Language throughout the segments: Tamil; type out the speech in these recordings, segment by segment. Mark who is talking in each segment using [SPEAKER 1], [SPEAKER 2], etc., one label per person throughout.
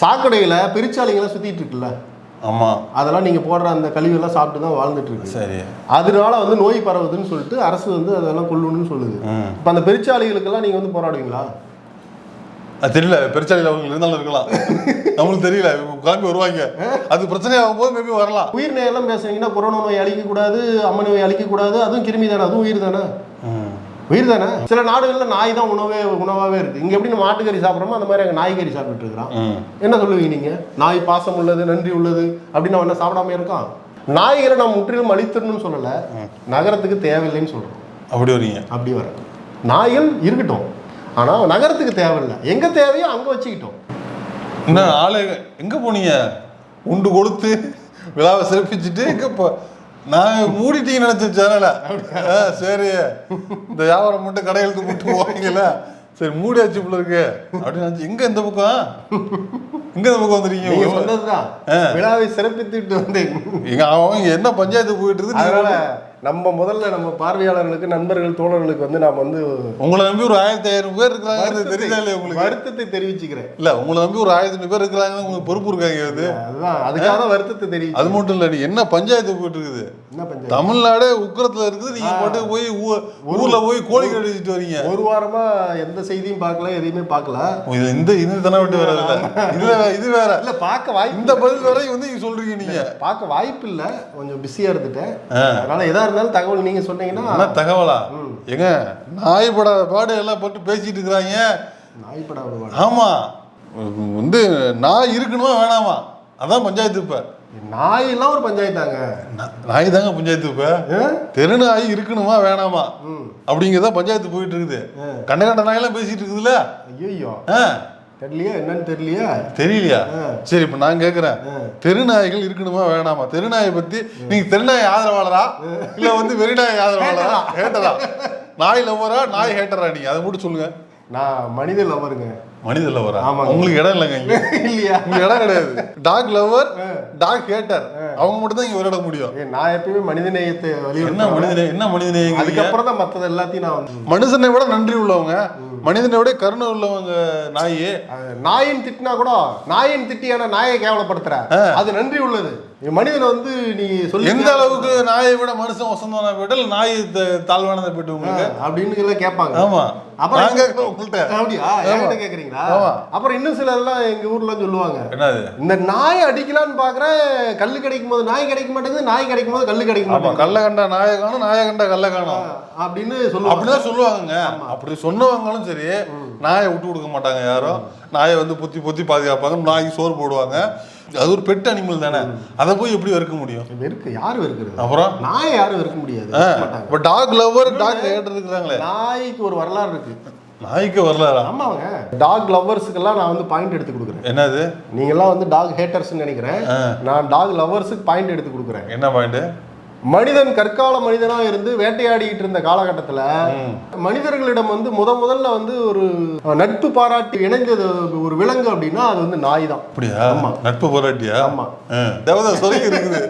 [SPEAKER 1] சாக்கடையில பெருச்சாளிங்கெல்லாம் சுத்திட்டு இருக்குல்ல?
[SPEAKER 2] ஆமா.
[SPEAKER 1] அதெல்லாம் நீங்க போடுற அந்த கழிவெல்லாம் சாப்பிட்டு தான் வாழ்ந்துட்டு இருக்கு.
[SPEAKER 2] சரி.
[SPEAKER 1] அதனால வந்து நோய் பரவுதுன்னு சொல்லிட்டு அரசு வந்து அதெல்லாம் கொல்லணும்னு சொல்லுது. இப்போ அந்த பெருச்சாளிகளுக்கெல்லாம் நீங்க வந்து போராடுவீங்களா?
[SPEAKER 2] தெரியல. பெருச்சாளியில் அவங்க இருந்தாலும் இருக்கலாம். நம்மளுக்கு தெரியல. கிளம்பி வருவாங்க. அது பிரச்சனை ஆகும்போது மேபி வரலாம்.
[SPEAKER 1] உயிர் நோயெல்லாம் பேசுனீங்கன்னா கொரோனா நோய் அழிக்கக்கூடாது அம்ம நோய் அழிக்கக்கூடாது அதுவும் கிருமி தானே அதுவும் உயிர் தானே? உயிர் தானே சில நாடுகளில் நாய் தான் உணவே உணவாகவே இருக்கு. இங்கே எப்படி நம்ம மாட்டுக்கறி சாப்பிட்றோமோ அந்த மாதிரி அங்கே நாய்கறி சாப்பிட்டுட்டு இருக்கிறான் என்ன சொல்லுவீங்க நீங்க? நாய் பாசம் உள்ளது நன்றி உள்ளது அப்படின்னு அவன் என்ன சாப்பிடாம இருக்கான்? நாய்களை நம்ம முற்றிலும் அழித்திடணும்னு சொல்லலை. நகரத்துக்கு தேவையில்லைன்னு சொல்றோம்.
[SPEAKER 2] அப்படி வரீங்க.
[SPEAKER 1] அப்படி வர. நாய்கள் இருக்கட்டும். ஆனால் நகரத்துக்கு தேவையில்லை. எங்க தேவையோ அங்கே வச்சுக்கிட்டோம்.
[SPEAKER 2] என்ன ஆளு எங்க போனீங்க? உண்டு கொடுத்து விழாவை சிறப்பிச்சுட்டு எங்க போ நான் மூடிட்டீங்க நினைச்சேன் சேனல சரி. இந்த வியாபாரம் மட்டும் கடையெழுத்து போட்டு போவீங்கல்ல. சரி மூடியாச்சு போல இருக்கு. அப்படின்னு நினைச்சு எங்க இந்த பக்கம்? எங்க இந்த பக்கம் வந்துருக்கீங்க
[SPEAKER 1] சொன்னதுதான். விழாவை சிறப்பித்துட்டு வந்தேன்.
[SPEAKER 2] எங்க அவங்க என்ன பஞ்சாயத்து போயிட்டு இருக்கு
[SPEAKER 1] நம்ம முதல்ல நம்ம பார்வையாளர்களுக்கு நண்பர்கள் தோழர்களுக்கு வந்து நாம் வந்து
[SPEAKER 2] உங்களை நம்பி ஒரு ஆயிரத்தி ஆயிரம் பேர் இருக்கிறாங்க தெரியுதா இல்லையா உங்களுக்கு?
[SPEAKER 1] வருத்தத்தை தெரிவிச்சுக்கிறேன்.
[SPEAKER 2] இல்ல உங்களை நம்பி ஒரு ஆயிரத்தி ஐநூறு பேர் இருக்கிறாங்க உங்களுக்கு பொறுப்பு இருக்காங்க அது
[SPEAKER 1] அதுதான். அதுக்காக வருத்தத்தை தெரிவிச்சு
[SPEAKER 2] அது மட்டும் இல்ல நீ என்ன பஞ்சாயத்து போயிட்டு இருக்குது தமிழ்நாடே உக்கரத்துல இருக்குது நீங்க பாட்டு போய் ஊர்ல போய் கோழி கடிச்சிட்டு வரீங்க.
[SPEAKER 1] ஒரு வாரமா எந்த செய்தியும் பார்க்கல எதையுமே பார்க்கல.
[SPEAKER 2] இந்த இது தானே விட்டு வர்றது இல்ல? இது வேற
[SPEAKER 1] இல்ல பார்க்க வாய்ப்பு
[SPEAKER 2] இந்த பதில் வரை வந்து நீங்க சொல்றீங்க நீங்க.
[SPEAKER 1] பார்க்க வாய்ப்பு இல்ல. கொஞ்சம் பிஸியா இருந்துட்டேன். அதனால எதா இருந்தாலும் தகவல் நீங்க சொன்னீங்கன்னா
[SPEAKER 2] என்ன தகவலா? ஏங்க நாய் பட எல்லாம் போட்டு பேசிட்டு இருக்கிறாங்க.
[SPEAKER 1] நாய்ப்படா வருவாங்க
[SPEAKER 2] ஆமா. வந்து நாய் இருக்கணுமா வேணாமா? அதான் பஞ்சாயத்து இப்ப.
[SPEAKER 1] நாய் எல்லாம் ஒரு பஞ்சாயத்தாங்க.
[SPEAKER 2] நாய் தாங்க பஞ்சாயத்து இப்ப.
[SPEAKER 1] ஆ?
[SPEAKER 2] தெருநாய் இருக்கணுமா வேணாமா? அப்படிங்கிறதா பஞ்சாயத்து போயிட்டு இருக்குது. கண்ட கண்ட நாயெல்லாம் பேசிட்டு இருக்குதுல்ல?
[SPEAKER 1] ஐயோ தெரியலையா? என்னன்னு தெரியலையா?
[SPEAKER 2] தெரியலையா. சரி இப்ப நான் கேக்குறேன்.
[SPEAKER 1] ஆ.
[SPEAKER 2] தெருநாய்கள் இருக்கணுமா வேணாமா? தெருநாயை பத்தி நீங்க தெருநாய் ஆதரவாளரா? இல்ல வந்து வெறிநாய் ஆதரவாளரா? ஹேட்டரா? நாய் லவ்வரா நாய் ஹேட்டரா நீங்க அதை மட்டும் சொல்லுங்க.
[SPEAKER 1] நான் மனித லவருங்க
[SPEAKER 2] மனித லவ்வரா
[SPEAKER 1] ஆமாங்க.
[SPEAKER 2] உங்களுக்கு இடம் இல்லைங்க
[SPEAKER 1] இல்லையா?
[SPEAKER 2] உங்களுக்கு இடம் கிடையாது. டாக் லவர் டாக் ஹேட்டர் அவங்க மட்டும் தான் இங்க விளையாட முடியும்.
[SPEAKER 1] நான் எப்பயுமே மனித நேயத்தை
[SPEAKER 2] என்ன மனிதனே என்ன மனிதனே
[SPEAKER 1] அதுக்கப்புறம் தான் மத்தது எல்லாத்தையும் நான் வந்து
[SPEAKER 2] மனுஷனை விட நன்றி உள்ளவங்க மனிதனை விட கருணை உள்ளவங்க நாய்.
[SPEAKER 1] நாயின் திட்டினா கூட நாயின் திட்டியான நாயை கேவலப்படுத்துற அது நன்றி உள்ளது. மனிதனை வந்து நீ சொல்லி
[SPEAKER 2] எந்த அளவுக்கு நாயை விட மனுஷன் வசந்தவனா போயிட்டு நாய் தாழ்வானதை போயிட்டு உங்களுக்கு
[SPEAKER 1] அப்படின்னு எல்லாம் கேட்பாங்க.
[SPEAKER 2] ஆமா.
[SPEAKER 1] அப்புறம்
[SPEAKER 2] கேட்கிறேன் உங்கள்கிட்ட
[SPEAKER 1] அப்படியா? கேக்குறீங்களா. அப்புறம் இன்னும் சிலர் எல்லாம் எங்க ஊர்ல சொல்லுவாங்க.
[SPEAKER 2] என்னது?
[SPEAKER 1] இந்த நாய் அடிக்கலாம்னு பாக்குறேன் கல்லு கிடைக்கும் போது நாய் கிடைக்க மாட்டேங்குது நாய் கிடைக்கும் போது கல்லு கிடைக்க மாட்டேங்குது.
[SPEAKER 2] கல்ல கண்டா நாயை காணும் நாயை கண்டா கல்ல காணும்.
[SPEAKER 1] அப்படின்னு சொல்லுவாங்க.
[SPEAKER 2] அப்படிதான் சொல்லுவாங்க அப்படி சொன்னவங்களும் சரி நாயை விட்டு கொடுக்க மாட்டாங்க யாரும். நாயை வந்து பொத்தி பொத்தி பாதுகாப்பாங்க. நாய்க்கு சோறு போடுவாங்க. அது ஒரு பெட் அனிமல் தானே. அதை போய் எப்படி வெறுக்க முடியும்?
[SPEAKER 1] வெறுக்கு யாரு வெறுக்கிறது?
[SPEAKER 2] அப்புறம்?
[SPEAKER 1] நாயை யாரும் வெறுக்க முடியாது?
[SPEAKER 2] இப்போ டாக் லவர் டாக் ஹேட்டர் இருக்கிறாங்களே
[SPEAKER 1] நாய்க்கு ஒரு வரலாறு இருக்கு.
[SPEAKER 2] நாய்க்கு வரலாறா?
[SPEAKER 1] ஆமாங்க டாக் லவ்வர்ஸுக்கெல்லாம் நான் வந்து பாயிண்ட் எடுத்து கொடுக்குறேன்.
[SPEAKER 2] என்னது?
[SPEAKER 1] நீங்கெல்லாம் வந்து டாக் ஹேட்டர்ஸ்னு நினைக்கிறேன். நான் டாக் லவ்வர்ஸுக்கு பாயிண்ட் எடுத்து கொடுக்குறேன்.
[SPEAKER 2] என்ன பாயிண்ட்
[SPEAKER 1] மனிதன் கற்கால மனிதனா இருந்து வேட்டையாடிட்டு இருந்த காலகட்டத்துல மனிதர்களிடம் வந்து முத முதல்ல வந்து ஒரு நட்பு பாராட்டி இணைந்தது ஒரு விலங்கு அப்படின்னா அது வந்து நாய் தான்
[SPEAKER 2] அப்படியா?
[SPEAKER 1] ஆமா.
[SPEAKER 2] நட்பு போராட்டியா?
[SPEAKER 1] ஆமா.
[SPEAKER 2] தேவதா சொல்லி இருக்குது.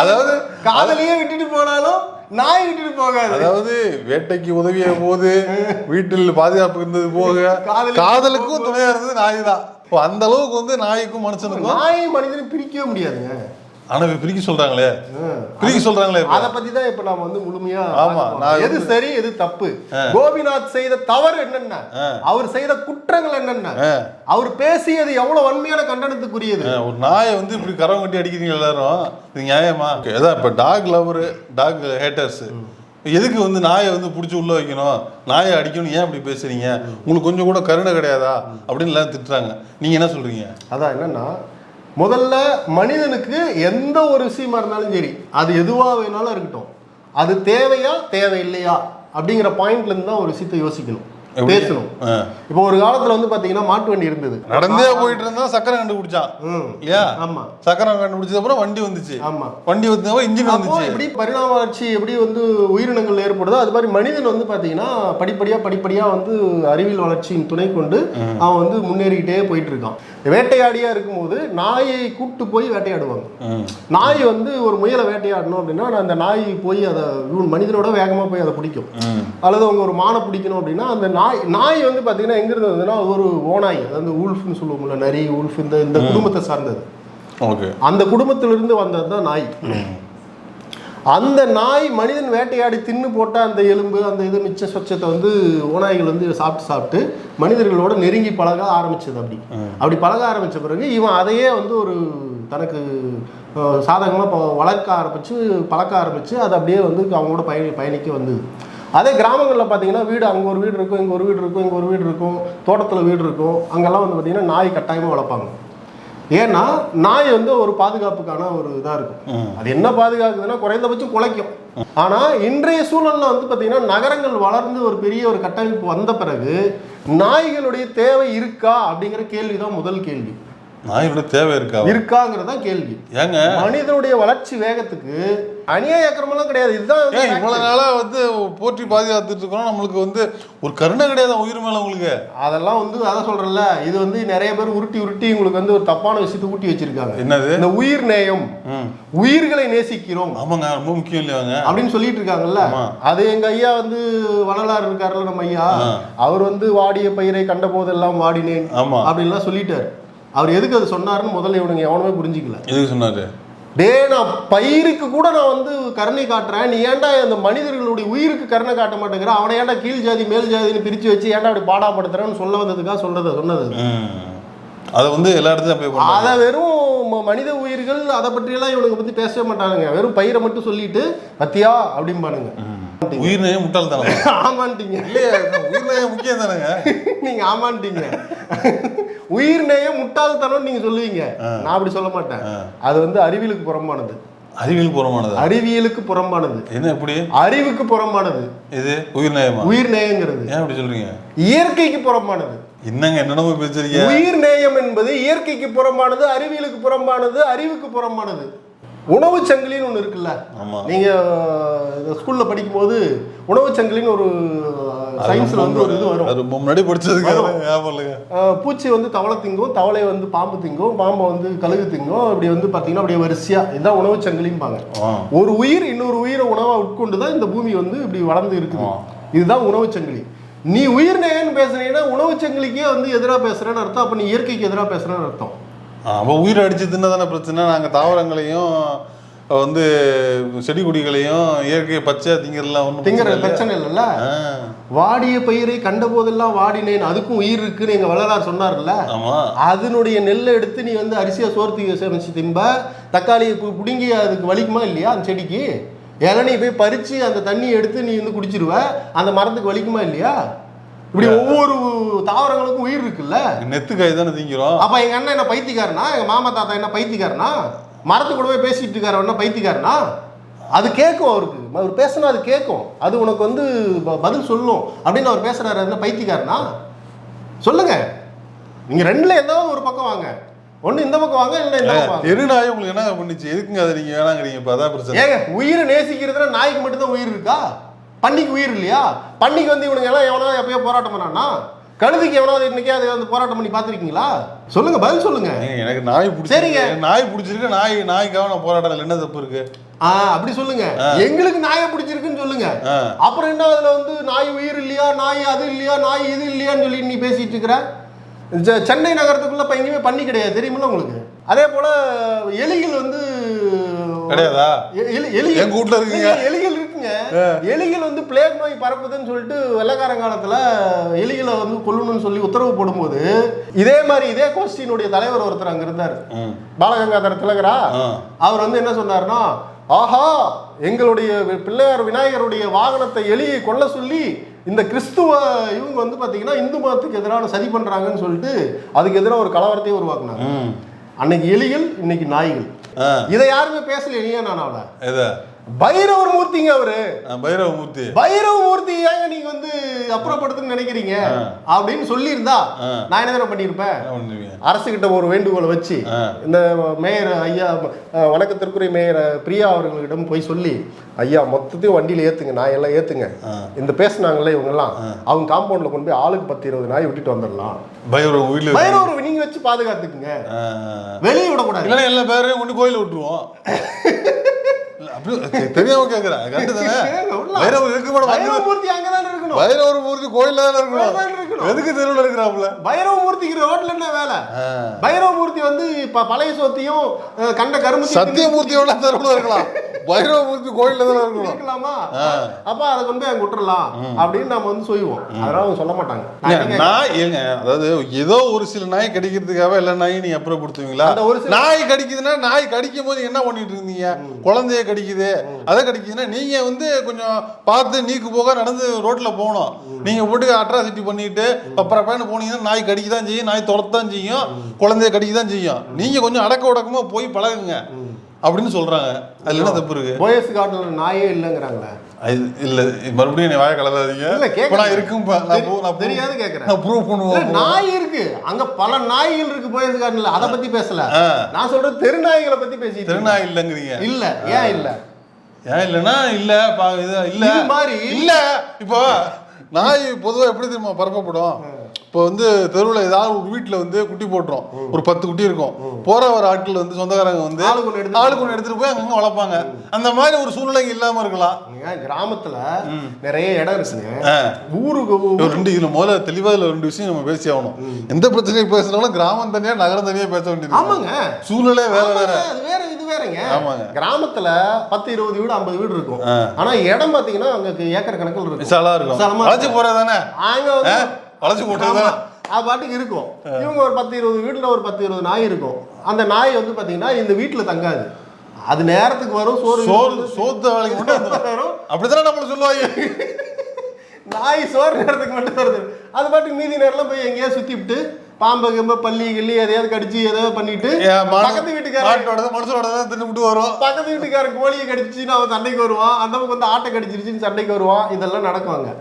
[SPEAKER 1] அதாவது காதலியே விட்டுட்டு போனாலும் நாய் விட்டுட்டு போகாது.
[SPEAKER 2] அதாவது வேட்டைக்கு உதவிய போது வீட்டில் பாதுகாப்பு இருந்தது போக
[SPEAKER 1] காதலுக்கு
[SPEAKER 2] காதலுக்கும் துணையா இருந்தது நாய் தான். அந்த அளவுக்கு வந்து நாய்க்கும் மனுஷனுக்கும்
[SPEAKER 1] நாய் மனிதனும் பிரிக்கவே முடியாதுங்க.
[SPEAKER 2] ஆனா பிரிக்க சொல்றாங்களே. பிரிக்க சொல்றாங்களே.
[SPEAKER 1] அத பத்தி தான் இப்ப நாம வந்து முழுமையா
[SPEAKER 2] ஆமா. நான்
[SPEAKER 1] எது சரி எது தப்பு? கோபிநாத் செய்த தவறு என்னென்ன. அவர் செய்த குற்றங்கள் என்னென்ன. அவர் பேசியது எவ்வளவு வன்மையான கண்டனத்துக்குரியது?
[SPEAKER 2] ஒரு நாயை வந்து இப்படி கரம் கட்டி அடிக்கிறீங்க எல்லாரும். இது நியாயமா? அதான் இப்போ டாக் லவர் டாக் ஹேட்டர்ஸ் எதுக்கு வந்து நாயை வந்து பிடிச்சி உள்ள வைக்கணும்? நாயை அடிக்கணும் ஏன் இப்படி பேசுறீங்க? உங்களுக்கு கொஞ்சம் கூட கருணை கிடையாதா? அப்படின்னு எல்லாம் திட்டுறாங்க. நீங்க என்ன சொல்றீங்க?
[SPEAKER 1] அதான் என்னன்னா முதல்ல மனிதனுக்கு எந்த ஒரு விஷயமா இருந்தாலும் சரி அது எதுவாக வேணாலும் இருக்கட்டும். அது தேவையா தேவையில்லையா அப்படிங்கிற பாயிண்ட்லேருந்து தான் ஒரு விஷயத்தை யோசிக்கணும். பேசணும். இப்போ ஒரு காலத்துல வந்து பாத்தீங்கன்னா மாட்டு வண்டி இருந்தது.
[SPEAKER 2] நடந்தே போயிட்டு இருந்தா சக்கரை கண்டுபிடிச்சான். இல்லையா?
[SPEAKER 1] ஆமா.
[SPEAKER 2] சக்கரை கண்டுபிடிச்சது அப்புறம் வண்டி வந்துச்சு.
[SPEAKER 1] ஆமா.
[SPEAKER 2] வண்டி வந்தப்போ இன்ஜின் வந்துச்சு.
[SPEAKER 1] இப்படி பரிணாம வளர்ச்சி எப்படி வந்து உயிரினங்கள் ஏற்படுதோ அது மாதிரி மனிதன் வந்து பாத்தீங்கன்னா படிப்படியா படிப்படியா வந்து அறிவியல் வளர்ச்சியின் துணை கொண்டு அவன் வந்து முன்னேறிக்கிட்டே போயிட்டு இருக்கான். வேட்டையாடியா இருக்கும்போது நாயை கூட்டு போய் வேட்டையாடுவாங்க. நாய் வந்து ஒரு முயலை வேட்டையாடணும் அப்படின்னா அந்த நாய் போய் அதை மனிதனோட வேகமா போய் அதை பிடிக்கும். அல்லது அவங்க ஒரு மானை பிடிக்கணும் அப்படின்னா அந்த நாய் நாய் வந்து பார்த்தீங்கன்னா எங்கிருந்து வந்ததுன்னா ஒரு ஓநாய் அதாவது ஊல்ஃப்னு சொல்லுவோம்ல நரி ஊல்ஃப் இந்த இந்த குடும்பத்தை சார்ந்தது.
[SPEAKER 2] ஓகே.
[SPEAKER 1] அந்த குடும்பத்திலிருந்து வந்தது தான் நாய் அந்த நாய் மனிதன் வேட்டையாடி தின்னு போட்ட அந்த எலும்பு அந்த இது மிச்ச சொச்சத்தை வந்து ஓநாய்கள் வந்து சாப்பிட்டு சாப்பிட்டு மனிதர்களோட நெருங்கி பழக ஆரம்பிச்சது அப்படி. அப்படி பழக ஆரம்பிச்ச பிறகு இவன் அதையே வந்து ஒரு தனக்கு சாதகமாக வளர்க்க ஆரம்பிச்சு பழக்க ஆரம்பிச்சு அது அப்படியே வந்து அவங்களோட பயணி பயணிக்க வந்தது. அதே கிராமங்களில் பார்த்தீங்கன்னா வீடு அங்கே ஒரு வீடு இருக்கும் இங்கே ஒரு வீடு இருக்கும் இங்கே ஒரு வீடு இருக்கும் தோட்டத்தில் வீடு இருக்கும். அங்கெல்லாம் வந்து பார்த்தீங்கன்னா நாய் கட்டாயமாக வளர்ப்பாங்க. ஏன்னா நாய் வந்து ஒரு பாதுகாப்புக்கான ஒரு இதாக இருக்கும். அது என்ன பாதுகாக்குதுன்னா குறைந்தபட்சம் குலைக்கும். ஆனால் இன்றைய சூழலில் வந்து பார்த்தீங்கன்னா நகரங்கள் வளர்ந்து ஒரு பெரிய ஒரு கட்டமைப்பு வந்த பிறகு நாய்களுடைய தேவை இருக்கா அப்படிங்கிற கேள்வி தான் முதல் கேள்வி.
[SPEAKER 2] நாயோட தேவை இருக்கா?
[SPEAKER 1] இருக்காங்கிறது தான் கேள்வி.
[SPEAKER 2] ஏங்க?
[SPEAKER 1] மனிதனுடைய வளர்ச்சி வேகத்துக்கு அநியாய அக்கிரமெல்லாம் கிடையாது. இதுதான்
[SPEAKER 2] ஏன் இவ்வளவு நாளா வந்து போற்றி பாதுகாத்துட்டு இருக்கோம் நம்மளுக்கு வந்து ஒரு கருணை கிடையாது உயிர் மேல உங்களுக்கு.
[SPEAKER 1] அதெல்லாம் வந்து அதான் சொல்றேன்ல இது வந்து நிறைய பேர் உருட்டி உருட்டி உங்களுக்கு வந்து ஒரு தப்பான விஷயத்தை ஊட்டி வச்சிருக்காங்க.
[SPEAKER 2] என்னது?
[SPEAKER 1] இந்த உயிர் நேயம். உயிர்களை நேசிக்கிறோம்.
[SPEAKER 2] ஆமாங்க ரொம்ப முக்கியம் இல்லையாங்க
[SPEAKER 1] அப்படின்னு சொல்லிட்டு இருக்காங்கல்ல. அது எங்க ஐயா வந்து வள்ளலார் இருக்காருல்ல நம்ம ஐயா. அவர் வந்து வாடிய பயிரை கண்ட போதெல்லாம் வாடினேன்
[SPEAKER 2] ஆமா.
[SPEAKER 1] அப்படின்லாம் சொல்லிட்டாரு. அவர் எதுக்கு அது சொன்னாருன்னு முதல்ல இவனுங்க எவனுமே புரிஞ்சிக்கல.
[SPEAKER 2] எதுக்கு சொன்னாரு?
[SPEAKER 1] டே நான் பயிருக்கு கூட நான் வந்து கருணை காட்டுறேன். நீ ஏன்டா இந்த மனிதர்களுடைய உயிருக்கு கருணை காட்ட மாட்டேங்கிற? அவனை ஏன்டா கீழ் ஜாதி மேல் ஜாதின்னு பிரிச்சு வச்சு ஏன்டா அப்படி பாடாப்படுத்துறேன்னு சொல்ல வந்ததுக்காக சொல்றத சொன்னது.
[SPEAKER 2] அதை. வந்து எல்லா இடத்துலயும்
[SPEAKER 1] அதை வெறும் மனித உயிர்கள் அதை பற்றியெல்லாம் இவனுக்கு பத்தி பேசவே மாட்டானுங்க. வெறும் பயிரை மட்டும் சொல்லிட்டு பத்தியா? அப்படிம்பானுங்க.
[SPEAKER 2] உயிர் நேயம் முட்டாள் தானே
[SPEAKER 1] ஆமான்ட்டீங்க.
[SPEAKER 2] இல்லையா உயிர் நேயம் முக்கியம் தானேங்க
[SPEAKER 1] நீங்க ஆமான்ட்டீங்க. உயிர் நேயம் முட்டாள்தனம் நீங்க சொல்லுவீங்க. நான் அப்படி சொல்ல மாட்டேன். அது வந்து அறிவியலுக்கு புறம்பானது.
[SPEAKER 2] அறிவியல் பூர்வமானதா
[SPEAKER 1] அறிவியலுக்கு புறம்பானது.
[SPEAKER 2] என்ன எப்படி
[SPEAKER 1] அறிவுக்கு புறம்பானது.
[SPEAKER 2] இது உயிர் நேயமா
[SPEAKER 1] உயிர் நேயங்கிறது
[SPEAKER 2] ஏன் அப்படி சொல்றீங்க?
[SPEAKER 1] இயற்கைக்கு புறம்பானது.
[SPEAKER 2] என்னங்க என்னென்னமோ பேசுறீங்க?
[SPEAKER 1] உயிர் நேயம் என்பது இயற்கைக்கு புறம்பானது அறிவியலுக்கு புறம்பானது அறிவுக்கு புறம்பானது. உணவு சங்கிலின்னு ஒன்று இருக்குல்ல.
[SPEAKER 2] ஆமா.
[SPEAKER 1] நீங்க ஸ்கூல்ல படிக்கும்போது உணவு சங்கிலின்னு ஒரு சயின்ஸ்ல வந்து ஒரு இது வரும்.
[SPEAKER 2] முன்னாடி படிச்சதுக்கு
[SPEAKER 1] பூச்சி வந்து தவளை திங்கும் தவளை வந்து பாம்பு திங்கும் பாம்பை வந்து கழுகு திங்கும் அப்படி வந்து பார்த்தீங்கன்னா அப்படியே வரிசையா இதுதான் உணவு சங்கிலிம்பாங்க. ஒரு உயிர் இன்னொரு உயிரை உணவா உட்கொண்டு தான் இந்த பூமி வந்து இப்படி வளர்ந்து இருக்குது. இதுதான் உணவு சங்கிலி. நீ உயிர் நேயன்னு பேசுனீங்கன்னா உணவு சங்கிலிக்கே வந்து எதிராக பேசுறேன்னு அர்த்தம் அப்ப நீ இயற்கைக்கு எதிராக பேசுறேன்னு அர்த்தம்.
[SPEAKER 2] அப்போ உயிர் அடிச்சு தின்னதானே பிரச்சனை? நாங்கள் தாவரங்களையும் வந்து செடி கொடிகளையும் இயற்கையை பச்சை திங்கிறதுலாம் ஒன்றும்
[SPEAKER 1] திங்கிற பிரச்சனை இல்லைல்ல? வாடிய பயிரை கண்ட போதெல்லாம் வாடினேன். அதுக்கும் உயிர் இருக்குன்னு எங்க வள்ளலார் சொன்னார்ல அதனுடைய நெல்லை எடுத்து நீ வந்து அரிசியை சோர்த்தி சமைச்சு திம்ப. தக்காளியை புடுங்கி அதுக்கு வலிக்குமா இல்லையா அந்த செடிக்கு? இளநீ போய் பறிச்சு அந்த தண்ணியை எடுத்து நீ வந்து குடிச்சிருவ. அந்த மரத்துக்கு வலிக்குமா இல்லையா? இப்படி ஒவ்வொரு தாவரங்களுக்கும் உயிர் இருக்குல்ல?
[SPEAKER 2] நெத்துக்காய் தானே திங்கிறோம்.
[SPEAKER 1] அப்ப எங்க அண்ணன் என்ன பைத்தியக்காரனா? எங்க மாமா தாத்தா என்ன பைத்தியக்காரனா? மரத்து கூட போய் பேசிட்டு இருக்காரு என்ன பைத்தியக்காரனா? அது கேட்கும் அவருக்கு. அவர் பேசினா அது கேட்கும் அது உனக்கு வந்து பதில் சொல்லும். அப்படின்னு அவர் பேசுறாரு என்ன பைத்தியக்காரனா? சொல்லுங்க. நீங்க ரெண்டுல ஏதாவது ஒரு பக்கம் வாங்க. ஒண்ணு இந்த பக்கம் வாங்க இல்ல இந்த பக்கம்
[SPEAKER 2] எருநாய் உங்களுக்கு என்ன பண்ணுச்சு? எதுக்குங்க அதை நீங்க வேணாங்கிறீங்க? இப்போ அதான் பிரச்சனை.
[SPEAKER 1] ஏங்க உயிரை நேசிக்கிறதுனா நாய்க்கு மட்டும்தான் உயிர் இருக்கா? பன்னிக்கு உயிர் இல்லையா? பன்னிக்கு வந்து இவனுங்க எல்லாம் எவனாவது எப்பயோ போராட்டம் பண்ணானா கழுதிக்கு எவனாவது இன்னைக்கே அதை வந்து போராட்டம் பண்ணி பார்த்துருக்கீங்களா? சொல்லுங்க பதில் சொல்லுங்க.
[SPEAKER 2] எனக்கு நாய்
[SPEAKER 1] சரிங்க.
[SPEAKER 2] பிடிச்சிருக்கு நாய் பிடிச்சிருக்கு நாய் நாய்க்காக நான் போராட்டம். என்ன தப்பு இருக்கு.
[SPEAKER 1] ஆ அப்படி சொல்லுங்க. எங்களுக்கு நாயை பிடிச்சிருக்குன்னு சொல்லுங்க. அப்புறம் என்ன அதுல வந்து நாய் உயிர் இல்லையா? நாய் அது இல்லையா? நாய் இது இல்லையான்னு சொல்லி நீ பேசிட்டு இருக்கிற? சென்னை நகரத்துக்குள்ள இப்ப எங்கேயுமே பண்ணி கிடையாது. தெரியுமில்ல உங்களுக்கு? அதே போல எலிகள் வந்து
[SPEAKER 2] கிடையாதா?
[SPEAKER 1] எலி- எலிகள்
[SPEAKER 2] எங்க வீட்ல இருக்குங்க.
[SPEAKER 1] எலிகள் இருக்குங்க எலிகள் வந்து பிளேக் நோய் பரப்புதுன்னு சொல்லிட்டு வெள்ளக்காரன் காலத்துல எலிகளை வந்து கொல்லணும்னு சொல்லி உத்தரவு போடும்போது இதே மாதிரி இதே கோஷ்டியினுடைய தலைவர் ஒருத்தர் அங்க இருந்தார். பாலகங்காதர திலகரா. அவர் வந்து என்ன சொன்னார்னா ஆஹா எங்களுடைய பிள்ளையார் விநாயகருடைய வாகனத்தை எலியை கொல்ல சொல்லி இந்த கிறிஸ்துவ இவங்க வந்து பாத்தீங்கன்னா இந்து மதத்துக்கு எதிரான சதி பண்றாங்கன்னு சொல்லிட்டு அதுக்கு எதிராக ஒரு கலவரத்தையும் உருவாக்குனாங்க. அன்னைக்கு எலிகள் இன்னைக்கு நாய்கள். இதை யாருமே பேசல நீயா நானாவல?
[SPEAKER 2] எதை?
[SPEAKER 1] பைரவர் மூர்த்திங்க அவரு.
[SPEAKER 2] ஆ, பைரவமூர்த்தி.
[SPEAKER 1] பைரவ மூர்த்தி ஏங்க நீங்க வந்து அப்புறப்படுத்துன்னு நினைக்கிறீங்க? அப்படின்னு சொல்லியிருந்தா. நான் என்ன பண்ணியிருப்பேன்?
[SPEAKER 2] பண்ணுவீங்க?
[SPEAKER 1] அரசுகிட்ட ஒரு வேண்டுகோளை வச்சு. இந்த மேயர் ஐயா வணக்கத்திற்குரிய மேயர் பிரியா அவர்களிடம் போய் சொல்லி ஐயா மொத்தத்தையும் வண்டியில ஏத்துங்க நாய் எல்லாம் ஏத்துங்க. இந்த பேசுனாங்கல்ல இவங்க எல்லாம் அவங்க காம்பவுண்ட்ல கொண்டு போய் ஆளுக்கு பத்து இருபது நாய் விட்டுட்டு வந்துடலாம்.
[SPEAKER 2] பைரவ வீட்டில்
[SPEAKER 1] பைரவர் நீங்க வச்சு பாதுகாத்துக்குங்க. வெளியே விடக்கூடாது.
[SPEAKER 2] இல்லைன்னா எல்லா பேரையும் கொண்டு கோயில விட்டுருவோம். தானே?
[SPEAKER 1] உள்ள.
[SPEAKER 2] வைரவர் இருக்கு மேடம்
[SPEAKER 1] பைரவமூர்த்தி அங்கதானே இருக்கணும்.
[SPEAKER 2] வைரவர் மூர்த்தி கோயில்ல தானே
[SPEAKER 1] கோயில்ல
[SPEAKER 2] இருக்கணும். எதுக்கு தெருவில் இருக்கிறாப்புல?
[SPEAKER 1] பைரவமூர்த்திக்கு ரோட்ல என்ன வேலை? பைரவமூர்த்தி வந்து இப்ப பழைய சோத்தையும் கண்ட கரும்பு
[SPEAKER 2] சத்தியமூர்த்தியோட தெருவில் இருக்கலாம். வைரவமூர்த்தி கோயில்ல தானே இருக்கணும்.
[SPEAKER 1] இருக்கலாமா அப்ப அதை கொண்டு போய் அங்க விட்டுறலாம் அப்படின்னு நம்ம வந்து சொல்லுவோம். அதெல்லாம் அவங்க சொல்ல மாட்டாங்க. நான்
[SPEAKER 2] ஏங்க, அதாவது ஏதோ ஒரு சில நாய் கடிக்கிறதுக்காக எல்லா நாயும் நீங்க அப்புறப்படுத்துவீங்களா? நாய் கடிக்குதுன்னா நாய் கடிக்கும் போது என்ன பண்ணிட்டு இருந்தீங்க? குழந்தைய கடிக்குது. அதை கடிக்குதுன்னா நீங்க வந்து கொஞ்சம் பார்த்து நீக்கு போக நடந்து ரோட்ல போகணும். நீங்க போட்டு அட்ராசிட்டி பண்ணிட்டு பப்பரப்பேன்னு போனீங்கன்னா நாய் கடிக்க தான் செய்யும் நாய் துரத்தான் செய்யும் குழந்தைய கடிக்க தான் செய்யும். நீங்க கொஞ்சம் அடக்க உடக்கமா போய் பழகுங்க. அப்படின்னு சொல்றாங்க. அதுல என்ன தப்பு இருக்கு?
[SPEAKER 1] போயஸ் கார்டன்ல நாயே இல்லைங்கிறாங்களே.
[SPEAKER 2] இல்ல மறுபடியும் என்னை வாய கலராதீங்க
[SPEAKER 1] இல்ல.
[SPEAKER 2] இப்ப நான் இருக்கும் நான்
[SPEAKER 1] தெரியாது கேக்குறேன்.
[SPEAKER 2] நான் ப்ரூவ் பண்ணுவேன்
[SPEAKER 1] நாய் இருக்கு. அங்க பல நாய்கள் இருக்கு போயஸ் கார்டன்ல அதை பத்தி பேசல. நான் சொல்றது தெருநாய்களை பத்தி இருக்கேன்.
[SPEAKER 2] திருநாய் இல்லைங்கிறீங்க.
[SPEAKER 1] இல்ல ஏன் இல்ல?
[SPEAKER 2] ஏன் இல்லைன்னா இல்ல இது இல்ல.
[SPEAKER 1] இது மாதிரி-
[SPEAKER 2] இல்ல இப்போ நாய் பொதுவா எப்படி தெரியுமா பரப்பப்படும்? இப்போ வந்து தெருவில் ஏதாவது ஒரு வீட்டில் வந்து குட்டி போட்டுரும். ஒரு பத்து குட்டி இருக்கும். போற வர ஆட்கள் வந்து சொந்தக்காரங்க வந்து
[SPEAKER 1] ஆளுக்கு ஒண்ணு எடுத்து-
[SPEAKER 2] ஆளுக்கு ஒன்று எடுத்துட்டு போய் அங்கங்க வளர்ப்பாங்க. அந்த மாதிரி ஒரு சூழ்நிலை இல்லாம இருக்கலாம்.
[SPEAKER 1] கிராமத்துல நிறைய இடம் இருக்குங்க.
[SPEAKER 2] ஆ.
[SPEAKER 1] ஊருக்கு
[SPEAKER 2] ரெண்டு இதுல முதல்ல தெளிவா இதுல ரெண்டு விஷயம் நம்ம பேசி ஆகணும். எந்த பிரச்சனையும் பேசுனாலும் கிராமம் தனியா நகரம் தனியா பேச வேண்டியது
[SPEAKER 1] ஆமாங்க.
[SPEAKER 2] சூழ்நிலை வேற வேற.
[SPEAKER 1] வேற இது வேறங்க.
[SPEAKER 2] ஆமாங்க.
[SPEAKER 1] கிராமத்துல பத்து இருபது வீடு ஐம்பது வீடு இருக்கும். ஆனா இடம் பாத்தீங்கன்னா அங்க ஏக்கர் கணக்கில் இருக்கும்.
[SPEAKER 2] விசாலா இருக்கும்.
[SPEAKER 1] விசாலமா
[SPEAKER 2] வளைச்சு போறது தானே
[SPEAKER 1] அங்க வந்து
[SPEAKER 2] வளைச்சு. தானே
[SPEAKER 1] அது பாட்டுக்கு இருக்கும். இவங்க ஒரு பத்து இருபது வீட்டுல ஒரு பத்து இருபது நாய் இருக்கும். அந்த நாய் வந்து பாத்தீங்கன்னா இந்த வீட்டுல தங்காது. அது நேரத்துக்கு வரும் சோறு
[SPEAKER 2] சோறு சோத்த வேலைக்கு மட்டும்.
[SPEAKER 1] வரும்.
[SPEAKER 2] அப்படித்தானே நம்மள சொல்லுவாங்க?
[SPEAKER 1] நாய் சோறு நேரத்துக்கு மட்டும் வருது. அது பாட்டுக்கு மீதி நேரம்லாம் போய் எங்கேயா சுத்தி விட்டு பாம்பு கிம்ப பள்ளி கிள்ளி எதையாவது கடிச்சு எதையாவது பண்ணிட்டு பக்கத்து வீட்டுக்காரன்
[SPEAKER 2] மாட்டோட மனுஷனோட தான் தின்னுபிட்டு வரும்.
[SPEAKER 1] பக்கத்து வீட்டுக்காரன் கோழியை கடிச்சின்னு அவன் சண்டைக்கு வருவான். அந்த பக்கம் வந்து ஆட்டை கடிச்சிருச்சுன்னு சண்டைக்கு வருவான். இதெல்லாம் நடக்கும் அங்க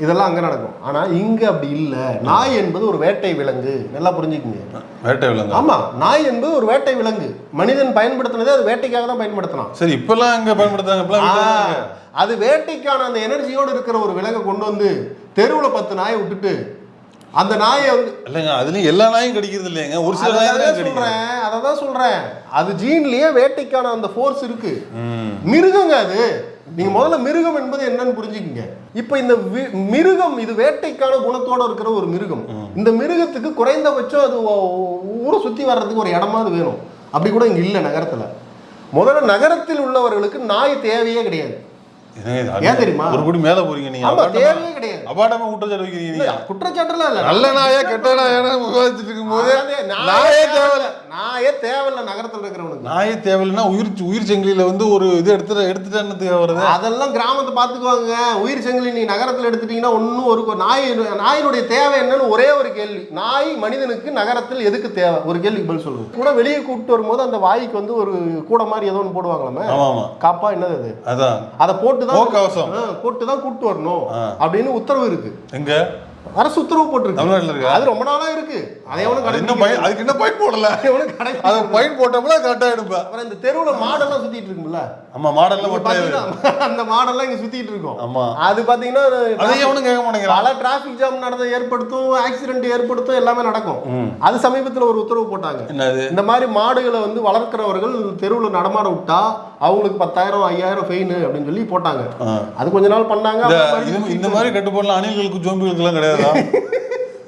[SPEAKER 1] இதெல்லாம் அங்க நடக்கும். ஆனா இங்க அப்படி இல்ல. நாய் என்பது ஒரு வேட்டை விலங்கு. நல்லா புரிஞ்சுக்குங்க.
[SPEAKER 2] வேட்டை விலங்கு.
[SPEAKER 1] ஆமா நாய் என்பது ஒரு வேட்டை விலங்கு. மனிதன் பயன்படுத்தினதே அது வேட்டைக்காக தான் பயன்படுத்தினான்
[SPEAKER 2] சரி இப்பெல்லாம் வீட்டுல தாங்க.
[SPEAKER 1] அது வேட்டைக்கான அந்த எனர்ஜியோடு இருக்கிற ஒரு விலங்கை கொண்டு வந்து தெருவுல பத்து நாயை விட்டுட்டு அந்த நாயை வந்து
[SPEAKER 2] இல்லைங்க அதுலயும் எல்லா நாயும் கடிக்கிறது இல்லைங்க. ஒரு சில நாய்
[SPEAKER 1] சொல்றேன் அதை தான் சொல்றேன். அது ஜீன்லயே வேட்டைக்கான அந்த ஃபோர்ஸ் இருக்கு.
[SPEAKER 2] ம்.
[SPEAKER 1] மிருகங்க அது. நீங்க முதல்ல மிருகம் என்பது என்னன்னு புரிஞ்சுக்கங்க. இப்ப இந்த மிருகம் இது வேட்டைக்கான குணத்தோட இருக்கிற ஒரு மிருகம். இந்த மிருகத்துக்கு குறைந்தபட்சம் அது ஊரை சுத்தி வர்றதுக்கு ஒரு இடமாவது வேணும். அப்படி கூட இங்க இல்ல நகரத்துல. முதல்ல நகரத்தில் உள்ளவர்களுக்கு நாய் தேவையே கிடையாது? ஏன் தெரியுமா?
[SPEAKER 2] ஒரு குடி மேல போறீங்க நீங்க.
[SPEAKER 1] தேவையே கிடையாது.
[SPEAKER 2] அபாண்டமா குற்றச்சாட்டு வைக்கிறீங்க நீங்க.
[SPEAKER 1] குற்றச்சாட்டுலாம் இல்ல.
[SPEAKER 2] நல்ல நாயா கெட்ட நாயா விவாதிச்சுட்டு இருக்கும்போது
[SPEAKER 1] அதாவது நாயே தேவையில்ல. நாயே தேவையில்ல நகரத்துல இருக்கிறவனுக்கு.
[SPEAKER 2] நாயே தேவையில்லைன்னா உயிர் உயிர் சங்கிலியில வந்து ஒரு இது எடுத்துட்டு எடுத்துட்டு வருது
[SPEAKER 1] அதெல்லாம் கிராமத்தை பார்த்துக்குவாங்க. உயிர் சங்கிலி நீ நகரத்தில் எடுத்துட்டீங்கன்னா ஒன்றும் ஒரு நாய் நாயினுடைய தேவை என்னன்னு ஒரே ஒரு கேள்வி. நாய் மனிதனுக்கு நகரத்தில் எதுக்கு தேவை? ஒரு கேள்விக்கு பதில் சொல்லுங்க. கூட வெளியே கூப்பிட்டு வரும்போது அந்த வாய்க்கு வந்து ஒரு கூட மாதிரி ஏதோ ஒன்று போடுவாங்களாமே? காப்பா என்னது அது?
[SPEAKER 2] அதான்.
[SPEAKER 1] அதை போட்டு தான் போட்டு தான் கூப்பிட்டு வரணும்
[SPEAKER 2] ஆ.
[SPEAKER 1] அப்படின்னு உத்தரவு இருக்கு.
[SPEAKER 2] எங்க?
[SPEAKER 1] அரசு உத்தரவு போட்டிருக்கு. அது ரொம்ப நாளா இருக்கு. அதை எவனும்
[SPEAKER 2] அது இன்னும் பயன் அதுக்கு இன்னும் பயன் போடல.
[SPEAKER 1] எவனும்
[SPEAKER 2] அதை பயன் போட்டோம்னா கரெக்டா எடுப்பேன்
[SPEAKER 1] அப்புறம் இந்த தெருவுல மாடெல்லாம் சுத்திட்டு இருக்கும்ல.
[SPEAKER 2] ஆமா மாடல்ல
[SPEAKER 1] இங்க
[SPEAKER 2] மட்டும்
[SPEAKER 1] பாத்தீங்கன்னா, அந்த மாடெல்லாம் இங்க சுத்திட்டு இருக்கும்.
[SPEAKER 2] ஆமா.
[SPEAKER 1] அது பாத்தீங்கன்னா
[SPEAKER 2] அதையும் எவனும் கேட்க மாட்டேங்கிறான்.
[SPEAKER 1] பல டிராபிக் ஜாம் நடந்த ஏற்படுத்தும் ஆக்சிடென்ட் ஏற்படுத்தும் எல்லாமே நடக்கும். அது சமீபத்துல ஒரு உத்தரவு போட்டாங்க. இந்த மாதிரி மாடுகளை வந்து வளர்க்கிறவர்கள் தெருவுல நடமாட விட்டா அவங்களுக்கு பத்தாயிரம் ஐயாயிரம் ஃபெயின் அப்படின்னு சொல்லி போட்டாங்க. அது கொஞ்ச நாள் பண்ணாங்க
[SPEAKER 2] இந்த மாதிரி கட்டுப்பாடுலாம் அணில்களுக்கு ஜோம்பிகளுக்கு எல்லாம் கிடையாதா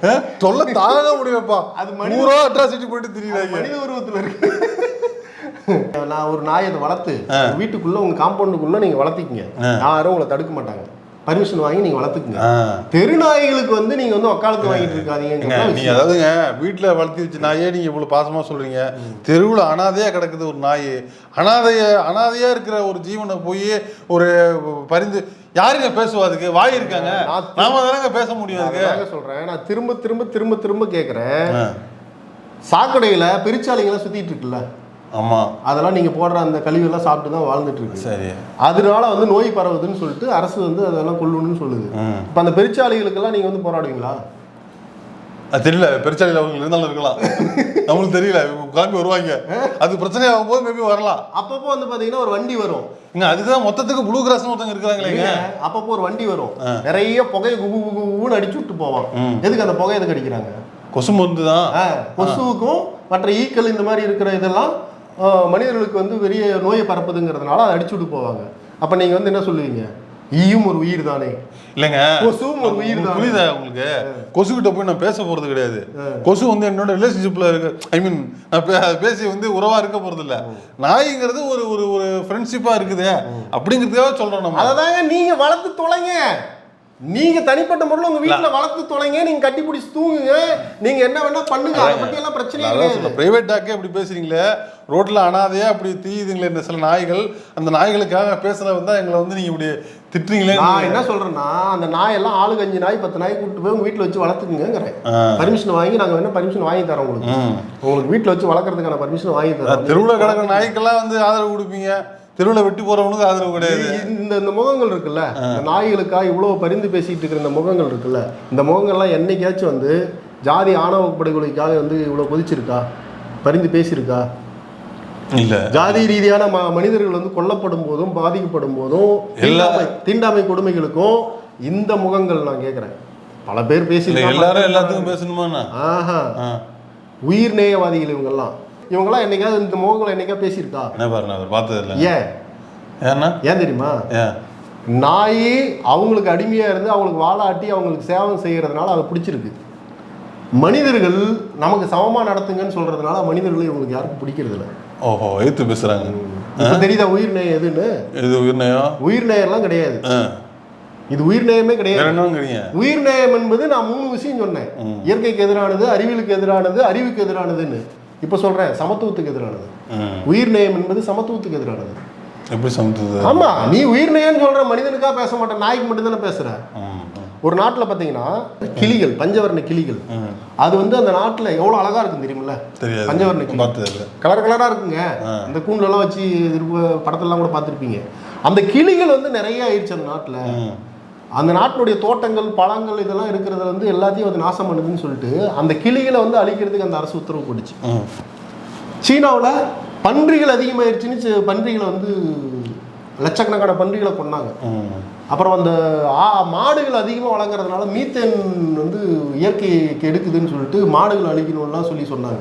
[SPEAKER 2] ஆ? தொல்லை தாங்க முடியப்பா
[SPEAKER 1] அது
[SPEAKER 2] நூறோ அட்ராசிட்டி போயிட்டு
[SPEAKER 1] அது
[SPEAKER 2] தெரியுறாங்க
[SPEAKER 1] மனித உருவத்துல இருக்கு நான் ஒரு நாயை அதை வளர்த்து. வீட்டுக்குள்ள உங்க காம்பவுண்டுக்குள்ள நீங்க வளர்த்திக்கங்க. யாரும் உங்களை தடுக்க மாட்டாங்க பர்மிஷன் வாங்கி நீங்க வளர்த்துக்குங்க. தெருநாய்களுக்கு வந்து நீங்க வந்து வக்காலத்து வாங்கிட்டு இருக்காதீங்க
[SPEAKER 2] ஏங்க, நீங்க அதாவதுங்க வீட்டுல வளர்த்தி வச்ச நாயே நீங்க இவ்வளவு பாசமா சொல்றீங்க. தெருவுல அனாதையா கிடக்குது ஒரு நாய். அனாதைய அனாதையா இருக்கிற ஒரு ஜீவனை போய் ஒரு பரிந்து யாருங்க பேசுவா அதுக்கு? வாய் இருக்காங்க. நாம தானங்க பேச முடியும் அதுக்கு.
[SPEAKER 1] சொல்றேன். நான் திரும்ப திரும்ப திரும்ப திரும்ப கேக்குறேன்.
[SPEAKER 2] ஆ.
[SPEAKER 1] சாக்கடையில பெருச்சாளிங்கெல்லாம் சுத்திட்டு இருக்குல்ல.
[SPEAKER 2] ஆமா.
[SPEAKER 1] அதெல்லாம் நீங்க போடுற அந்த கழிவெல்லாம் சாப்பிட்டு தான் வாழ்ந்துட்டு இருக்கு
[SPEAKER 2] சரி.
[SPEAKER 1] அதனால வந்து நோய் பரவுதுன்னு சொல்லிட்டு அரசு வந்து அதெல்லாம் கொல்லணும்னு சொல்லுது. இப்ப அந்த பெருச்சாளிகளுக்கெல்லாம் நீங்க வந்து போராடுவீங்களா?
[SPEAKER 2] அது தெரியல. பெருச்சாலையில் அவங்க இருந்தாலும் இருக்கலாம். நம்மளுக்கு தெரியல. கிளம்பி வருவாங்க. அது பிரச்சனை ஆகும் போது மேபி வரலாம்.
[SPEAKER 1] அப்பப்போ வந்து பாத்தீங்கன்னா ஒரு வண்டி வரும்.
[SPEAKER 2] இங்க அதுதான் மொத்தத்துக்கு ப்ளூ கிராஸ்னு ஒருத்தங்க இருக்கிறாங்களேங்க
[SPEAKER 1] அப்பப்போ ஒரு வண்டி வரும். நிறைய புகையை குபு குபு குபுன்னு அடிச்சு விட்டு போவான். எதுக்கு அந்த புகை எதுக்கு அடிக்கிறாங்க?
[SPEAKER 2] கொசு மருந்து தான்.
[SPEAKER 1] கொசுவுக்கும் மற்ற ஈக்கள் இந்த மாதிரி இருக்கிற இதெல்லாம் மனிதர்களுக்கு வந்து பெரிய நோயை பரப்புதுங்கிறதுனால அதை அடிச்சு விட்டு போவாங்க. அப்ப நீங்க வந்து என்ன சொல்லுவீங்க? ஈயும் ஒரு உயிர் தானே.
[SPEAKER 2] இல்லைங்க.
[SPEAKER 1] கொசுவும் ஒரு உயிர் தான்.
[SPEAKER 2] புரியுதா உங்களுக்கு? கொசு கிட்ட போய் நான் பேச போறது கிடையாது. கொசு வந்து என்னோட ரிலேஷன்ஷிப்ல இருக்கு. ஐ மீன் நான் பேசி வந்து உறவா இருக்க போறது இல்ல. நாய்ங்கிறது ஒரு ஒரு ஒரு ஃப்ரெண்ட்ஷிப்பா இருக்குது. அப்படிங்கிறதுக்காக சொல்றோம் நம்ம.
[SPEAKER 1] அததாங்க நீங்க வளர்த்து தொலைங்க. நீங்க தனிப்பட்ட முறையில் உங்க வீட்டுல வளர்த்து தொலைங்க நீங்க கட்டி பிடிச்சி தூங்குங்க. நீங்க என்ன வேணா பண்ணுங்க. அதை பத்தி எல்லாம் கிடையாது
[SPEAKER 2] சொல்ல பிரைவேட் டாக்கே அப்படி பேசுறீங்களே ரோட்ல அனாதையா அப்படி தீயுதுங்களே இந்த சில நாய்கள் அந்த நாய்களுக்காக பேசுறவங்க தான் எங்களை வந்து நீங்க இப்படி திட்டுறீங்களே
[SPEAKER 1] நான் என்ன சொல்றேன்னா அந்த நாயெல்லாம் ஆளுக்கு அஞ்சு நாய் பத்து நாய் கூட்டு போய் உங்க வீட்டுல வச்சு வளர்த்துக்குங்கிறேன். பர்மிஷன் வாங்கி நாங்க வேணா பர்மிஷன் வாங்கி தரோம் உங்களுக்கு. உங்களுக்கு வீட்டுல வச்சு வளர்க்கறதுக்கான பர்மிஷன் வாங்கி தரோம்.
[SPEAKER 2] தெருவுல கிடக்கிற நாய்க்கெல்லாம் வந்து ஆதரவு கொடுப்பீங்க. தெருவுல வெட்டி போறவனுக்கு ஆதரவு கிடையாது.
[SPEAKER 1] இந்த இந்த முகங்கள் இருக்குல்ல இந்த நாய்களுக்காக இவ்வளவு பரிந்து பேசிட்டு இருக்கிற இந்த முகங்கள் இருக்குல்ல இந்த முகங்கள்லாம் என்னைக்காச்சும் வந்து ஜாதி ஆணவ படுகொலைக்காக வந்து இவ்வளவு கொதிச்சிருக்கா? பரிந்து பேசியிருக்கா?
[SPEAKER 2] இல்ல.
[SPEAKER 1] ஜாதி ரீதியான ம மனிதர்கள் வந்து கொல்லப்படும் போதும் பாதிக்கப்படும் போதும்
[SPEAKER 2] எல்லா-
[SPEAKER 1] தீண்டாமை கொடுமைகளுக்கும் இந்த முகங்கள் நான் கேட்குறேன் பல பேர் பேசி
[SPEAKER 2] எல்லாரும் எல்லாத்துக்கும் பேசணுமாண்ணா?
[SPEAKER 1] ஆஹா. உயிர் நேயவாதிகள் இவங்கெல்லாம். இவங்கெல்லாம் என்னைக்காவது இந்த முகங்களை என்னைக்கா பேசியிருக்கா?
[SPEAKER 2] என்ன பாரு நான் அவர் பார்த்தது இல்லை
[SPEAKER 1] ஏன்?
[SPEAKER 2] ஏன்னா
[SPEAKER 1] ஏன் தெரியுமா?
[SPEAKER 2] ஏன்
[SPEAKER 1] நாய் அவங்களுக்கு அடிமையா இருந்து அவங்களுக்கு வாழாட்டி அவங்களுக்கு சேவை செய்யறதுனால அதை பிடிச்சிருக்கு. மனிதர்கள் நமக்கு சமமா நடத்துங்கன்னு சொல்றதுனால மனிதர்களை இவங்களுக்கு யாருக்கும் பிடிக்கிறது இல்லை.
[SPEAKER 2] ஓஹோ எதிர்த்து பேசுறாங்க.
[SPEAKER 1] இப்ப தெரியுதா உயிர் நேயம் எதுன்னு?
[SPEAKER 2] இது உயிர்நயம்
[SPEAKER 1] உயிர் நேயம்லாம் கிடையாது. இது உயிர் நேயமே
[SPEAKER 2] வேற
[SPEAKER 1] கிடையாது?
[SPEAKER 2] என்னங்கிறீங்க
[SPEAKER 1] உயிர் நேயம் என்பது நான் மூணு விஷயம் சொன்னேன். இயற்கைக்கு எதிரானது அறிவியலுக்கு எதிரானது அறிவுக்கு எதிரானதுன்னு. இப்ப சொல்றேன் சமத்துவத்துக்கு எதிரானது. உயிர் நேயம் என்பது சமத்துவத்துக்கு எதிரானது.
[SPEAKER 2] எப்படி சமைத்தது
[SPEAKER 1] ஆமா நீ உயிர் நேயம்னு சொல்ற மனிதனுக்கா பேச மாட்டேன் நாய்க்கு மட்டும் தானே பேசுற. ஒரு நாட்டுல பாத்தீங்கன்னா கிளிகள் பஞ்சவர்ண கிளிகள். அது வந்து அந்த நாட்டுல எவ்வளவு அழகா இருக்கும் தெரியுமில்ல? பஞ்சவர்ண கிளி கலர் கலரா இருக்குங்க. இந்த கூண்டுல எல்லாம் வச்சு படத்தெல்லாம் கூட பார்த்திருப்பீங்க. அந்த கிளிகள் வந்து நிறைய ஆயிடுச்சு அந்த நாட்டுல. அந்த நாட்டினுடைய தோட்டங்கள் பழங்கள் இதெல்லாம் இருக்கிறதுல வந்து எல்லாத்தையும் அது நாசம் பண்ணுதுன்னு சொல்லிட்டு அந்த கிளிகளை வந்து அழிக்கிறதுக்கு அந்த அரசு உத்தரவு போட்டுச்சு. சீனாவுல பன்றிகள் அதிகமாயிருச்சுன்னு பன்றிகளை வந்து லட்சக்கணக்கான பன்றிகளை கொன்னாங்க
[SPEAKER 2] ம்.
[SPEAKER 1] அப்புறம் அந்த மாடுகள் அதிகமாக வளர்க்குறதுனால மீத்தேன் வந்து இயற்கைக்கு எடுக்குதுன்னு சொல்லிட்டு மாடுகள் அழிக்கணும்லாம் சொல்லி சொன்னாங்க.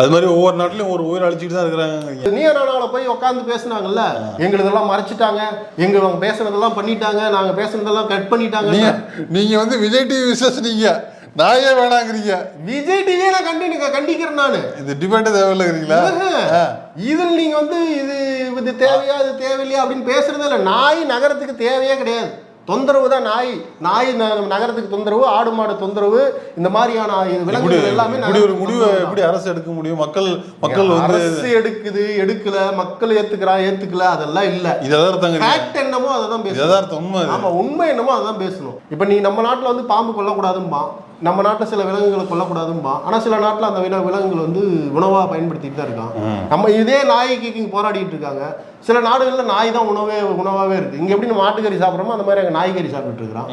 [SPEAKER 2] அது மாதிரி ஒவ்வொரு நாட்டிலையும் ஒரு உயிர் அழிச்சிட்டு தான் இருக்கிறாங்க.
[SPEAKER 1] நீ நானாவில் போய் உட்காந்து பேசுனாங்கல்ல? எங்களுதெல்லாம் மறைச்சிட்டாங்க. எங்க அவங்க பேசுனதெல்லாம் பண்ணிட்டாங்க. நாங்க பேசுனதெல்லாம் கட் பண்ணிட்டாங்க
[SPEAKER 2] நீங்க நீங்க வந்து விஜய் டிவி விசேஷனீங்க நாயே வேணாங்கிறீங்க.
[SPEAKER 1] விஜய் டிவியே நான் கண்டி கண்டிக்கிறேன் நான்.
[SPEAKER 2] இது டிபேட் தேவையில்லைங்கிறீங்களா?
[SPEAKER 1] இதில் நீங்க வந்து இது இது தேவையா இது தேவையில்லையா அப்படின்னு பேசுறதே இல்லை. நாய் நகரத்துக்கு தேவையே கிடையாது. தொந்தரவு தான் நாய் நாய் ந- நகரத்துக்கு தொந்தரவு ஆடு மாடு தொந்தரவு இந்த மாதிரியான விலங்குகள் எல்லாமே
[SPEAKER 2] ஒரு முடிவை
[SPEAKER 1] தான்.
[SPEAKER 2] எப்படி அரசு எடுக்க முடியும்? மக்கள் மக்கள் வந்து
[SPEAKER 1] அரசு எடுக்குது எடுக்கல மக்கள் ஏத்துக்கிறா ஏத்துக்கல அதெல்லாம் இல்ல.
[SPEAKER 2] இது எதார்த்தங்க
[SPEAKER 1] ஃபேக்ட் என்னமோ அதை தான் பேசணும்
[SPEAKER 2] உண்மை அது.
[SPEAKER 1] ஆமா உண்மை என்னமோ அதான் பேசணும். இப்போ நீ நம்ம நாட்டுல வந்து பாம்பு கொல்லக்கூடாதும்பா நம்ம நாட்டுல சில விலங்குகளை கொல்லக்கூடாதும்பா. ஆனா சில நாட்டுல அந்த வில விலங்குகள் வந்து உணவா பயன்படுத்திட்டு தான் இருக்கான். நம்ம இதே நாய்க்கு போராடிட்டு இருக்காங்க. சில நாடுகள்ல நாய் தான் உணவே உணவாவே இருக்கு. இங்க எப்படி மாட்டுக்கறி சாப்பிட்றோமோ அந்த மாதிரி அங்க நாய்கறி சாப்பிட்டுட்டு இருக்கிறான்.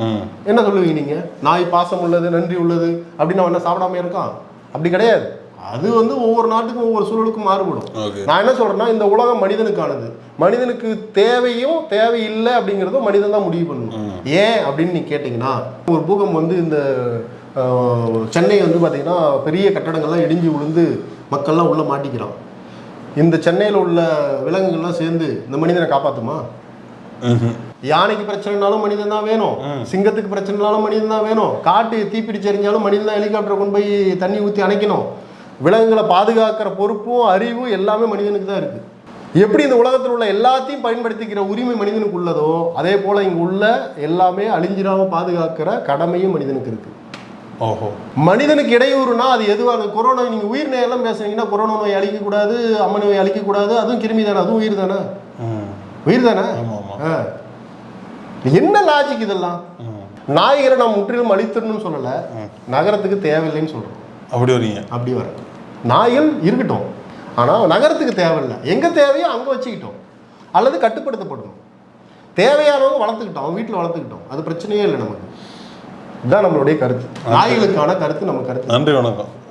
[SPEAKER 1] என்ன சொல்லுவீங்க நீங்க? நாய் பாசம் உள்ளது நன்றி உள்ளது அப்படின்னு அவன் என்ன சாப்பிடாம இருக்கான்? அப்படி கிடையாது. அது வந்து ஒவ்வொரு நாட்டுக்கும் ஒவ்வொரு சூழலுக்கும் மாறுபடும். நான் என்ன சொல்றேன்னா இந்த உலகம் மனிதனுக்கானது. மனிதனுக்கு தேவையும் தேவையில்லை அப்படிங்கிறதும் மனிதன் தான் முடிவு பண்ணணும். ஏன் அப்படின்னு நீ கேட்டிங்கன்னா ஒரு பூகம் வந்து இந்த சென்னை வந்து பார்த்தீங்கன்னா பெரிய கட்டடங்கள்லாம் இடிஞ்சு விழுந்து மக்கள்லாம் உள்ள மாட்டிக்கிறான். இந்த சென்னையில் உள்ள விலங்குகள்லாம் சேர்ந்து இந்த மனிதனை
[SPEAKER 2] ம்ஹும்.
[SPEAKER 1] யானைக்கு பிரச்சனைனாலும் மனிதன் தான் வேணும். சிங்கத்துக்கு பிரச்சனைனாலும் மனிதன் தான் வேணும். காட்டு தீப்பிடிச்சு எரிஞ்சாலும் மனிதன் தான் ஹெலிகாப்டரை கொண்டு போய் தண்ணி ஊற்றி அணைக்கணும். விலங்குகளை பாதுகாக்கிற பொறுப்பும் அறிவும் எல்லாமே மனிதனுக்கு தான் இருக்கு. எப்படி இந்த உலகத்தில் உள்ள எல்லாத்தையும் பயன்படுத்திக்கிற உரிமை மனிதனுக்கு உள்ளதோ அதே போல இங்க உள்ள எல்லாமே அழிஞ்சிடாம பாதுகாக்கிற கடமையும் மனிதனுக்கு இருக்கு.
[SPEAKER 2] ஓஹோ.
[SPEAKER 1] மனிதனுக்கு இடையூறுனா அது எதுவாக கொரோனா நீங்க உயிர் நோயெல்லாம் பேசுனீங்கன்னா கொரோனா நோய் அழிக்கக்கூடாது அம்ம நோய் அழிக்கக்கூடாது அதுவும் கிருமி தானே அதுவும் உயிர் தானே. உயிர் தானே. என்ன லாஜிக் இதெல்லாம். நாய்களை நம்ம முற்றிலும் அழித்திடணும்னு சொல்லல. நகரத்துக்கு தேவையில்லைன்னு சொல்றோம்.
[SPEAKER 2] அப்படி வரீங்க.
[SPEAKER 1] அப்படி வர. நாய்கள் இருக்கட்டும். ஆனா நகரத்துக்கு தேவையில்லை. எங்க தேவையோ அங்க வச்சுக்கிட்டோம். அல்லது கட்டுப்படுத்தப்படணும். தேவையானவங்க வளர்த்துக்கிட்டோம். அவங்க வீட்டில் வளர்த்துக்கிட்டோம். அது பிரச்சனையே இல்லை நமக்கு. இதுதான் நம்மளுடைய கருத்து. நாய்களுக்கான கருத்து நம்ம கருத்து.
[SPEAKER 2] நன்றி வணக்கம்.